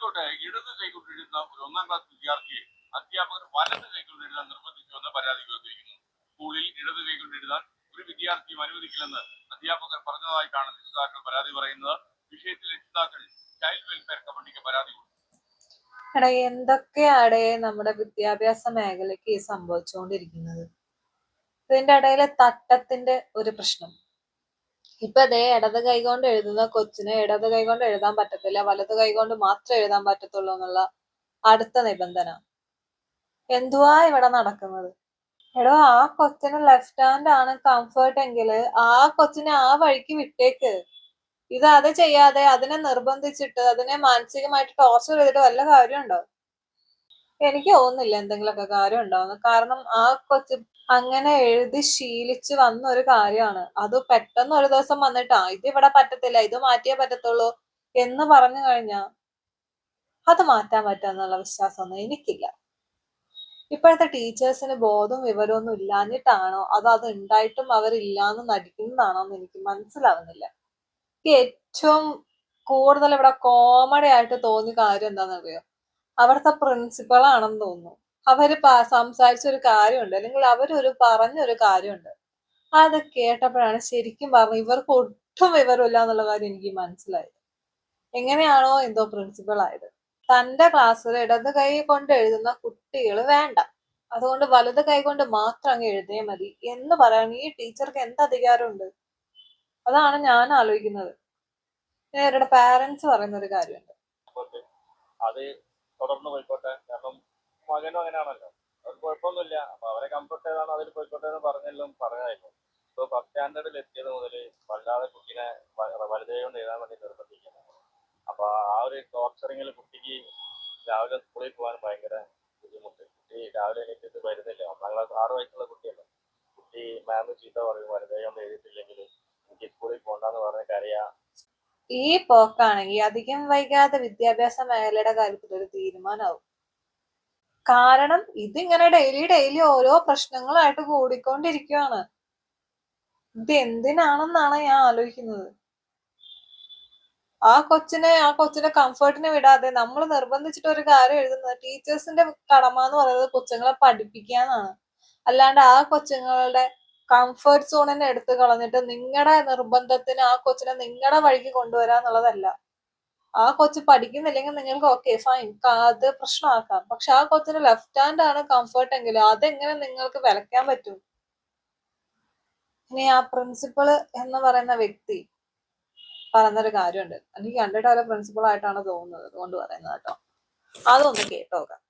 കോഴിക്കോട്ടെ ഇടത് കൈകൊണ്ടിരുന്ന ഒരു ഒന്നാം ക്ലാസ് വിദ്യാർത്ഥിയെ അധ്യാപകർ വലത് കൈകൊണ്ടിരുന്ന നിർബന്ധിച്ചുവെന്ന് പരാതി ഉയർത്തിയിരിക്കുന്നു സ്കൂളിൽ ഇടത് കൈകൊണ്ടിരുന്നാൻ ഒരു വിദ്യാർത്ഥിയും അനുവദിക്കില്ലെന്ന് അധ്യാപകർ പറഞ്ഞതായിട്ടാണ് രക്ഷിതാക്കൾ പരാതി പറയുന്നത്. വിഷയത്തിൽ രക്ഷിതാക്കൾ ചൈൽഡ് വെൽഫെയർ കമ്മിറ്റിക്ക് പരാതി കൊടുത്തു. എടാ നമ്മുടെ വിദ്യാഭ്യാസ മേഖലയ്ക്ക് സംഭവിച്ചുകൊണ്ടിരിക്കുന്നത്? ഇതിന്റെ ഇടയിലെ തട്ടത്തിന്റെ ഒരു പ്രശ്നം. ഇപ്പൊ ദേ ഇടത് കൈകൊണ്ട് എഴുതുന്ന കൊച്ചിന് ഇടത് കൈകൊണ്ട് എഴുതാൻ പറ്റത്തില്ല വലത് കൈകൊണ്ട് മാത്രം എഴുതാൻ പറ്റത്തുള്ളൂ എന്നുള്ള അടുത്ത നിബന്ധന. എന്തുവാ ഇവിടെ നടക്കുന്നത്? എടോ ആ കൊച്ചിന് ലെഫ്റ്റ് ഹാൻഡ് ആണ് കംഫർട്ട് എങ്കിൽ ആ കൊച്ചിനെ ആ വഴിക്ക് വിട്ടേക്ക്. ഇത് അത് ചെയ്യാതെ അതിനെ നിർബന്ധിച്ചിട്ട് അതിനെ മാനസികമായിട്ട് ടോർച്ചർ ചെയ്തിട്ട് വല്ല കാര്യമുണ്ടോ? എനിക്ക് തോന്നുന്നില്ല എന്തെങ്കിലുമൊക്കെ കാര്യം ഉണ്ടാവുന്നു. കാരണം ആ കൊച്ചു അങ്ങനെ എഴുതി ശീലിച്ചു വന്ന ഒരു കാര്യമാണ്. അത് പെട്ടെന്ന് ഒരു ദിവസം വന്നിട്ടാ ഇത് ഇവിടെ പറ്റത്തില്ല ഇത് മാറ്റിയേ പറ്റത്തുള്ളൂ എന്ന് പറഞ്ഞു കഴിഞ്ഞാ അത് മാറ്റാൻ പറ്റാന്നുള്ള വിശ്വാസമൊന്നും എനിക്കില്ല. ഇപ്പോഴത്തെ ടീച്ചേഴ്സിന് ബോധവും വിവരമൊന്നും ഇല്ലാഞ്ഞിട്ടാണോ? അതോ അത് ഉണ്ടായിട്ടും അവരില്ലാന്ന് നടിക്കുന്നതാണോ എന്ന് എനിക്ക് മനസ്സിലാവുന്നില്ല. ഏറ്റവും കൂടുതൽ ഇവിടെ കോമഡി ആയിട്ട് തോന്നിയ കാര്യം എന്താണെന്നറിയോ? അവിടുത്തെ പ്രിൻസിപ്പളാണെന്ന് തോന്നുന്നു. അവർ സംസാരിച്ചൊരു കാര്യമുണ്ട്. അല്ലെങ്കിൽ അവരൊരു പറഞ്ഞൊരു കാര്യമുണ്ട്. അത് കേട്ടപ്പോഴാണ് ശരിക്കും പറഞ്ഞു ഇവർക്ക് ഒട്ടും വിവരമില്ല എന്നുള്ള കാര്യം എനിക്ക് മനസ്സിലായത്. എങ്ങനെയാണോ എന്തോ പ്രിൻസിപ്പൾ ആയത്. തന്റെ ക്ലാസ്സിൽ ഇടത് കൈ കൊണ്ട് എഴുതുന്ന കുട്ടികൾ വേണ്ട. അതുകൊണ്ട് വലത് കൈ കൊണ്ട് മാത്രം അങ്ങ് എഴുതിയാൽ മതി എന്ന് പറയാൻ ഈ ടീച്ചർക്ക് എന്ത് അധികാരമുണ്ട്? അതാണ് ഞാൻ ആലോചിക്കുന്നത്. ഇവരുടെ പാരന്റ്സ് പറയുന്ന ഒരു കാര്യമുണ്ട്. അത് തുടർന്ന് പോയിക്കോട്ടെ. കാരണം മകനും അങ്ങനെയാണല്ലോ. അവർക്ക് കുഴപ്പമൊന്നുമില്ല. അപ്പൊ അവരെ കംഫർട്ട് ഏതാണോ അതിൽ പോയിക്കോട്ടെ എന്ന് പറഞ്ഞെല്ലാം പറഞ്ഞായിരുന്നു ഇപ്പൊ ഫസ്റ്റ് സ്റ്റാൻഡേർഡിൽ എത്തിയത് മുതൽ വല്ലാതെ കുട്ടീനെ വലുതായി കൊണ്ട് എഴുതാൻ വേണ്ടി നിർബന്ധിക്കുന്നത് അപ്പൊ ആ ഒരു ടോർച്ചറിങ്ങിൽ കുട്ടിക്ക് രാവിലെ സ്കൂളിൽ പോകാൻ ഭയങ്കര ബുദ്ധിമുട്ട്. കുട്ടി രാവിലെ എണീറ്റിട്ട് വരുന്നില്ല. ഒന്നാം ക്ലാസ് ആറ് വയസ്സുള്ള കുട്ടിയല്ല. കുട്ടി മാം ചീത്ത പറയും വലുതായി കൊണ്ട് എഴുതിയിട്ടില്ലെങ്കിൽ എനിക്ക് സ്കൂളിൽ പോകണ്ടെന്ന് പറഞ്ഞ് കരയാ. ഈ പോക്കാണെങ്കിൽ അധികം വൈകാതെ വിദ്യാഭ്യാസ മേഖലയുടെ കാര്യത്തിൽ ഒരു തീരുമാനമാവും. കാരണം ഇതിങ്ങനെ ഡെയിലി ഡെയിലി ഓരോ പ്രശ്നങ്ങളായിട്ട് കൂടിക്കൊണ്ടിരിക്കുകയാണ് ഇത് എന്തിനാണെന്നാണ് ഞാൻ ആലോചിക്കുന്നത്. ആ കൊച്ചിനെ ആ കൊച്ചിന്റെ കംഫർട്ടിനെ വിടാതെ നമ്മൾ നിർബന്ധിച്ചിട്ട് ഒരു കാര്യം എഴുതുന്നത് ടീച്ചേഴ്സിന്റെ കടമ എന്ന് പറയുന്നത് കൊച്ചുങ്ങളെ പഠിപ്പിക്കാന്നാണ് അല്ലാണ്ട് ആ കൊച്ചുങ്ങളുടെ കംഫർട്ട് സോണിനെ എടുത്തു കളഞ്ഞിട്ട് നിങ്ങളുടെ നിർബന്ധത്തിന് ആ കൊച്ചിനെ നിങ്ങളുടെ വഴിക്ക് കൊണ്ടുവരാന്നുള്ളതല്ല ആ കൊച്ച് പഠിക്കുന്നില്ലെങ്കിൽ നിങ്ങൾക്ക് ഓക്കെ ഫൈൻ അത് പ്രശ്നമാക്കാം. പക്ഷെ ആ കൊച്ചിന് ലെഫ്റ്റ് ഹാൻഡ് ആണ് കംഫർട്ട് എങ്കിൽ അതെങ്ങനെ നിങ്ങൾക്ക് വിലക്കാൻ പറ്റും? ഇനി ആ പ്രിൻസിപ്പൾ എന്ന് പറയുന്ന വ്യക്തി പറയുന്നൊരു കാര്യമുണ്ട്. എനിക്ക് കണ്ടിട്ട് അവരെ പ്രിൻസിപ്പൾ ആയിട്ടാണ് തോന്നുന്നത് അതുകൊണ്ട് പറയുന്നത് കേട്ടോ. അതൊന്ന് കേട്ടോക്കാം.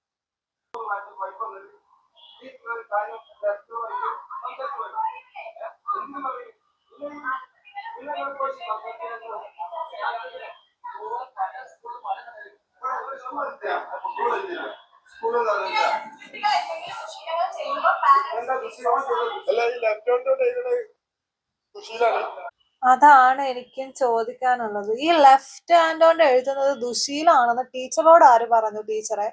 അതാണ് എനിക്കും ചോദിക്കാനുള്ളത്. ഈ ലെഫ്റ്റ് ഹാൻഡ് കൊണ്ട് എഴുതുന്നത് ദുശീലാണെന്ന് ടീച്ചറോട് ആര് പറഞ്ഞു ടീച്ചറെ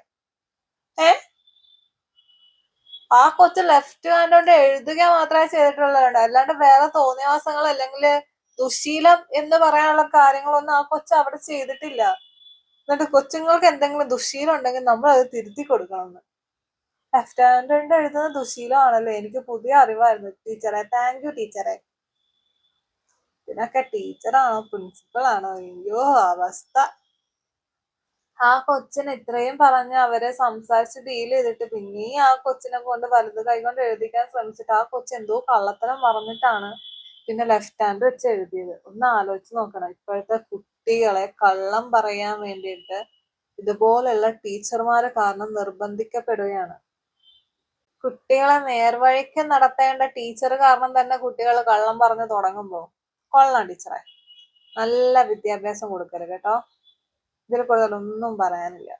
ആ കൊച്ചു ലെഫ്റ്റ് ഹാൻഡ് കൊണ്ട് എഴുതുക മാത്രമേ ചെയ്തിട്ടുള്ളതുണ്ട് അല്ലാണ്ട് വേറെ തോന്നിയവാസങ്ങൾ അല്ലെങ്കിൽ ദുശീലം എന്ന് പറയാനുള്ള കാര്യങ്ങളൊന്നും ആ കൊച്ചു അവിടെ ചെയ്തിട്ടില്ല. എന്നിട്ട് കൊച്ചുങ്ങൾക്ക് എന്തെങ്കിലും ദുശീലം ഉണ്ടെങ്കിൽ നമ്മൾ അത് തിരുത്തി കൊടുക്കണം ലെഫ്റ്റ് ഹാൻഡ് കൊണ്ട് എഴുതുന്നത് ദുശീലമാണല്ലോ. എനിക്ക് പുതിയ അറിവായിരുന്നു. ടീച്ചറെ താങ്ക് യു ടീച്ചറെ. ഇതിനൊക്കെ ടീച്ചറാണോ പ്രിൻസിപ്പൾ ആണോ? അയ്യോ അവസ്ഥ. ആ കൊച്ചിന് ഇത്രയും പറഞ്ഞ് അവരെ സംസാരിച്ച് ഡീൽ ചെയ്തിട്ട് പിന്നെയും ആ കൊച്ചിനെ കൊണ്ട് വലത് കൈകൊണ്ട് എഴുതിക്കാൻ ശ്രമിച്ചിട്ട് ആ കൊച്ചു എന്തോ കള്ളത്തരം പറഞ്ഞിട്ടാണ് പിന്നെ ലെഫ്റ്റ് ഹാൻഡ് വെച്ച് എഴുതിയത്. ഒന്ന് ആലോചിച്ച് നോക്കണം. ഇപ്പോഴത്തെ കുട്ടികളെ കള്ളം പറയാൻ വേണ്ടിയിട്ട് ഇതുപോലെയുള്ള ടീച്ചർമാരെ കാരണം നിർബന്ധിക്കപ്പെടുകയാണ്. കുട്ടികളെ നേർവഴിക്ക് നടത്തേണ്ട ടീച്ചർ കാരണം തന്നെ കുട്ടികൾ കള്ളം പറഞ്ഞു തുടങ്ങുമ്പോൾ കൊള്ളാം ടീച്ചറെ. നല്ല വിദ്യാഭ്യാസം കൊടുക്കരുത് കേട്ടോ. ഇതിൽ കൂടുതൽ ഒന്നും പറയാനില്ല.